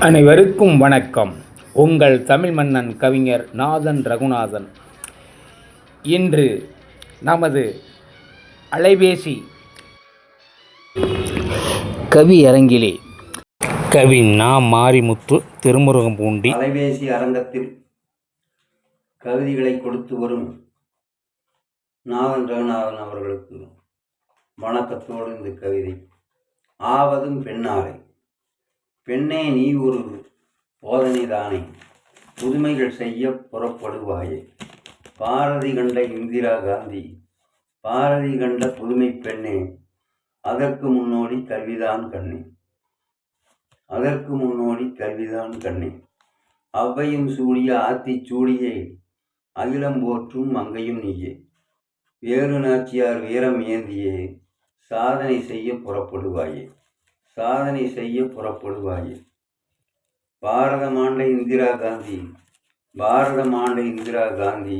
அனைவருக்கும் வணக்கம். உங்கள் தமிழ் மன்னன் கவிஞர் நாதன் ரகுநாதன். இன்று நமது அலைபேசி கவி அரங்கிலே. கவி நா. மாரிமுத்து திருமுருகம் பூண்டி. அலைபேசி அரங்கத்தில் கவிதைகளை கொடுத்து வரும் நாதன் ரகுநாதன் அவர்களுக்கு வணக்கத்தோடு இந்த கவிதை. ஆவதும் பெண்ணாலை பெண்ணே நீ ஒரு போதனைதானே புதுமைகள் செய்ய புறப்படுவாயே. பாரதி கண்ட இந்திரா காந்தி பாரதி கண்ட புதுமை பெண்ணே அதற்கு முன்னோடி கல்விதான் கண்ணே. அதற்கு முன்னோடி கல்விதான் கண்ணே. அவ்வையும் சூடிய ஆத்திச் சூடியே அகிலம் போற்றும் மங்கையும் நீயே. வேறு நாச்சியார் வீரம் ஏந்தியே சாதனை செய்ய புறப்படுவாயே. சாதனை செய்ய புறப்படுவாயே. பாரதம் ஆண்ட இந்திரா காந்தி பாரதம் ஆண்ட இந்திரா காந்தி.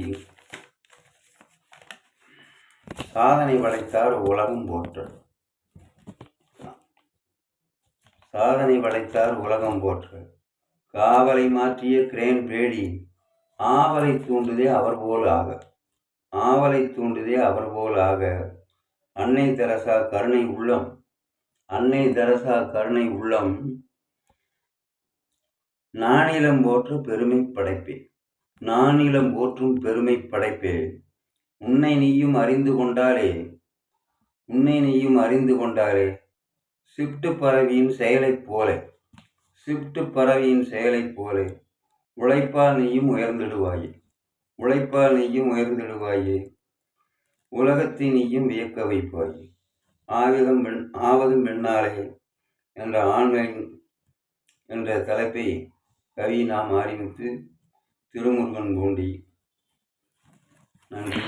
சாதனை வளைத்தார் உலகம் போற்ற. சாதனை வளைத்தார் உலகம் போற்ற. காவலை மாற்றிய கிரேன் பேடி ஆவலை தூண்டுதே அவர் போல் ஆக. ஆவலை தூண்டுதே அவர் போல் ஆக. அன்னை தெரசா கருணை உள்ளம் அன்னை தரசா கருணை உள்ளம் நானிலம் போற்று பெருமை படைப்பே நானிலம் போற்றும் பெருமை படைப்பே உன்னை நீயும் அறிந்து கொண்டாலே உன்னை நீயும் அறிந்து கொண்டாலே சிப்ட் பறவையின் செயலைப் போல சிப்ட் பறவையின் செயலைப் போல. உழைப்பால் நீயும் உயர்ந்திடுவாயே உழைப்பால் நீயும் உயர்ந்திடுவாயே. உலகத்தை நீயும் வியக்க வைப்பாயே. ஆயுதம் பெண் ஆவதும் பெண்ணாலே என்ற ஆண்மையின் என்ற தலைப்பை கவி நாம் ஆரம்பித்து திருமுருகன் பூண்டி. நன்றி.